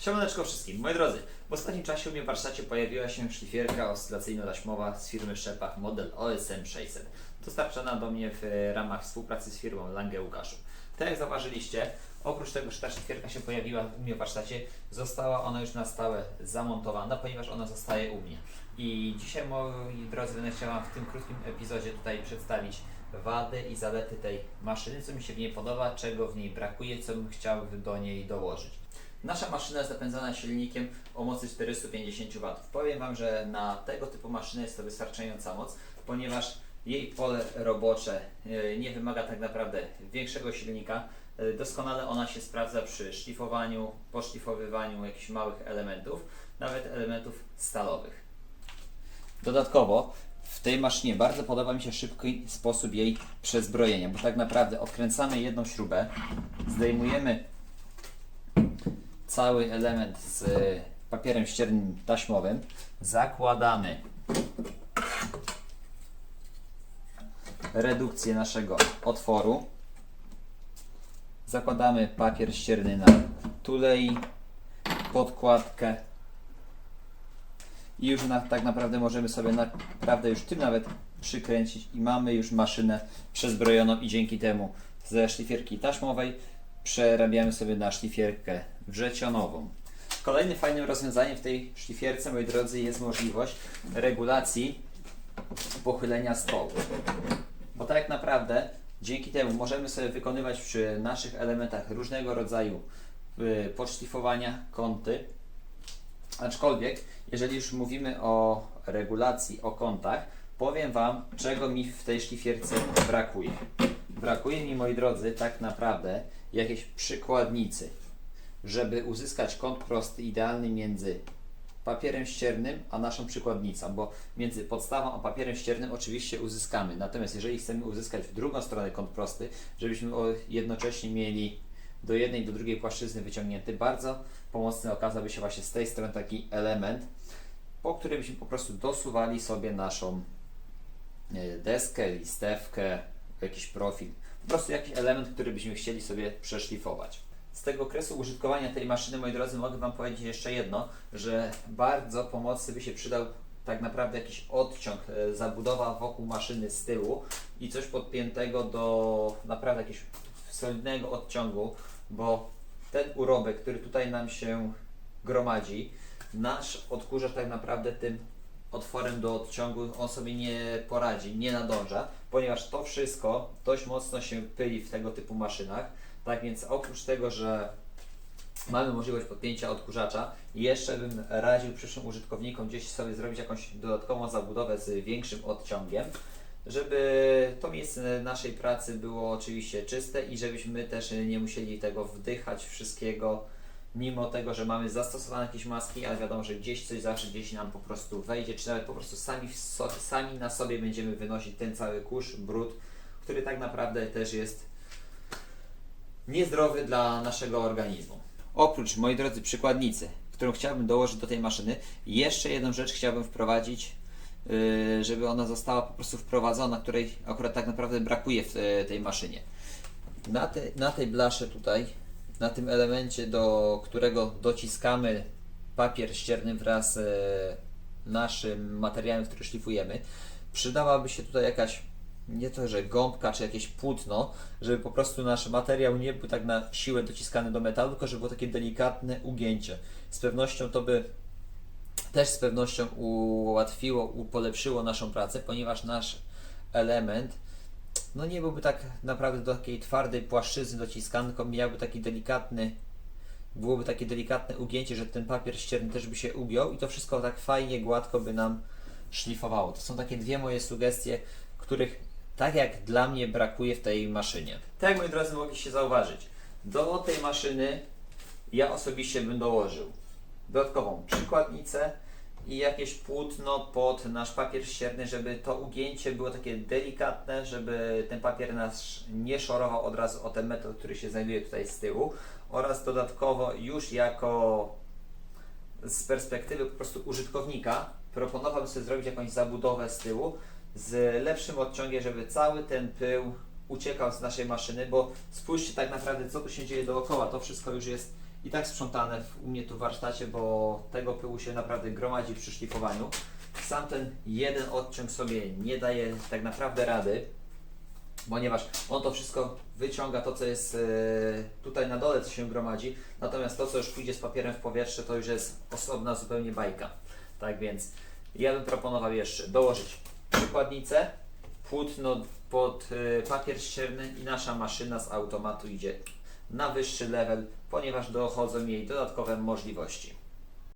Siemaneczko wszystkim. Moi drodzy, w ostatnim czasie u mnie w warsztacie pojawiła się szlifierka oscylacyjno-taśmowa z firmy Szczepach model OSM 600. Dostarczona do mnie w e, ramach współpracy z firmą Lange Łukaszów. Tak jak zauważyliście, oprócz tego, że ta szlifierka się pojawiła u mnie w warsztacie, została ona już na stałe zamontowana, ponieważ ona zostaje u mnie. I dzisiaj, moi drodzy, będę chciała w tym krótkim epizodzie tutaj przedstawić wady i zalety tej maszyny, co mi się w niej podoba, czego w niej brakuje, co bym chciał do niej dołożyć. Nasza maszyna jest napędzana silnikiem o mocy 450 W. Powiem Wam, że na tego typu maszynę jest to wystarczająca moc, ponieważ jej pole robocze e, nie wymaga tak naprawdę większego silnika. E, Doskonale ona się sprawdza przy szlifowaniu, poszlifowywaniu jakichś małych elementów, nawet elementów stalowych. Dodatkowo w tej maszynie bardzo podoba mi się szybki sposób jej przezbrojenia, bo tak naprawdę odkręcamy jedną śrubę, zdejmujemy cały element z papierem ściernym taśmowym, zakładamy. Redukcję naszego otworu, zakładamy papier ścierny na tulei, podkładkę. I już na, tak naprawdę możemy sobie naprawdę już tym nawet przykręcić i mamy już maszynę przezbrojoną i dzięki temu ze szlifierki taśmowej przerabiamy sobie na szlifierkę wrzecionową. Kolejnym fajnym rozwiązaniem w tej szlifierce, moi drodzy, jest możliwość regulacji pochylenia stołu. Bo tak naprawdę dzięki temu możemy sobie wykonywać przy naszych elementach różnego rodzaju y, podszlifowania, kąty, Aczkolwiek, jeżeli już mówimy o regulacji, o kątach, powiem Wam, czego mi w tej szlifierce brakuje. Brakuje mi, moi drodzy, tak naprawdę jakiejś przykładnicy, żeby uzyskać kąt prosty idealny między papierem ściernym a naszą przykładnicą, bo między podstawą a papierem ściernym oczywiście uzyskamy. Natomiast jeżeli chcemy uzyskać w drugą stronę kąt prosty, żebyśmy jednocześnie mieli do jednej do drugiej płaszczyzny wyciągnięty, bardzo pomocny okazałby się właśnie z tej strony taki element, po którym byśmy po prostu dosuwali sobie naszą e, deskę, listewkę, jakiś profil, po prostu jakiś element, który byśmy chcieli sobie przeszlifować. Z tego okresu użytkowania tej maszyny, moi drodzy, mogę Wam powiedzieć jeszcze jedno, że bardzo pomocny by się przydał tak naprawdę jakiś odciąg, e, zabudowa wokół maszyny z tyłu i coś podpiętego do naprawdę jakiegoś solidnego odciągu, bo ten urobek, który tutaj nam się gromadzi, nasz odkurzacz tak naprawdę tym otworem do odciągu on sobie nie poradzi, nie nadąża, ponieważ to wszystko dość mocno się pyli w tego typu maszynach. Tak więc oprócz tego, że mamy możliwość podpięcia odkurzacza, jeszcze bym radził przyszłym użytkownikom gdzieś sobie zrobić jakąś dodatkową zabudowę z większym odciągiem, żeby to miejsce naszej pracy było oczywiście czyste i żebyśmy też nie musieli tego wdychać wszystkiego, mimo tego, że mamy zastosowane jakieś maski, ale wiadomo, że gdzieś coś zawsze gdzieś nam po prostu wejdzie, czy nawet po prostu sami, so, sami na sobie będziemy wynosić ten cały kurz, brud, który tak naprawdę też jest niezdrowy dla naszego organizmu. Oprócz, moi drodzy, przykładnicy, którą chciałbym dołożyć do tej maszyny, jeszcze jedną rzecz chciałbym wprowadzić, yy, żeby ona została po prostu wprowadzona, której akurat tak naprawdę brakuje w e, tej maszynie. Na, te, na tej blasze tutaj, na tym elemencie, do którego dociskamy papier ścierny wraz z naszym materiałem, który szlifujemy, przydałaby się tutaj jakaś nie to, że gąbka czy jakieś płótno, żeby po prostu nasz materiał nie był tak na siłę dociskany do metalu, tylko żeby było takie delikatne ugięcie. Z pewnością to by też z pewnością ułatwiło, polepszyło naszą pracę, ponieważ nasz element no nie byłby tak naprawdę do takiej twardej płaszczyzny dociskany, tylko miałby taki delikatny byłoby takie delikatne ugięcie, że ten papier ścierny też by się ugiął i to wszystko tak fajnie, gładko by nam szlifowało. To są takie dwie moje sugestie, których tak jak dla mnie brakuje w tej maszynie. Tak moi drodzy mogliście zauważyć, do tej maszyny ja osobiście bym dołożył dodatkową przykładnicę i jakieś płótno pod nasz papier ścierny, żeby to ugięcie było takie delikatne, żeby ten papier nasz nie szorował od razu o ten metal, który się znajduje tutaj z tyłu. Oraz dodatkowo już jako z perspektywy po prostu użytkownika proponowałbym sobie zrobić jakąś zabudowę z tyłu z lepszym odciągiem, żeby cały ten pył uciekał z naszej maszyny, bo spójrzcie tak naprawdę co tu się dzieje dookoła, to wszystko już jest i tak sprzątane w, u mnie tu w warsztacie, bo tego pyłu się naprawdę gromadzi przy szlifowaniu. Sam ten jeden odciąg sobie nie daje tak naprawdę rady, ponieważ on to wszystko wyciąga to, co jest e, tutaj na dole, co się gromadzi, natomiast to, co już pójdzie z papierem w powietrze, to już jest osobna zupełnie bajka. Tak więc ja bym proponował jeszcze dołożyć przykładnicę, płótno pod e, papier ścierny i nasza maszyna z automatu idzie na wyższy level, ponieważ dochodzą jej dodatkowe możliwości.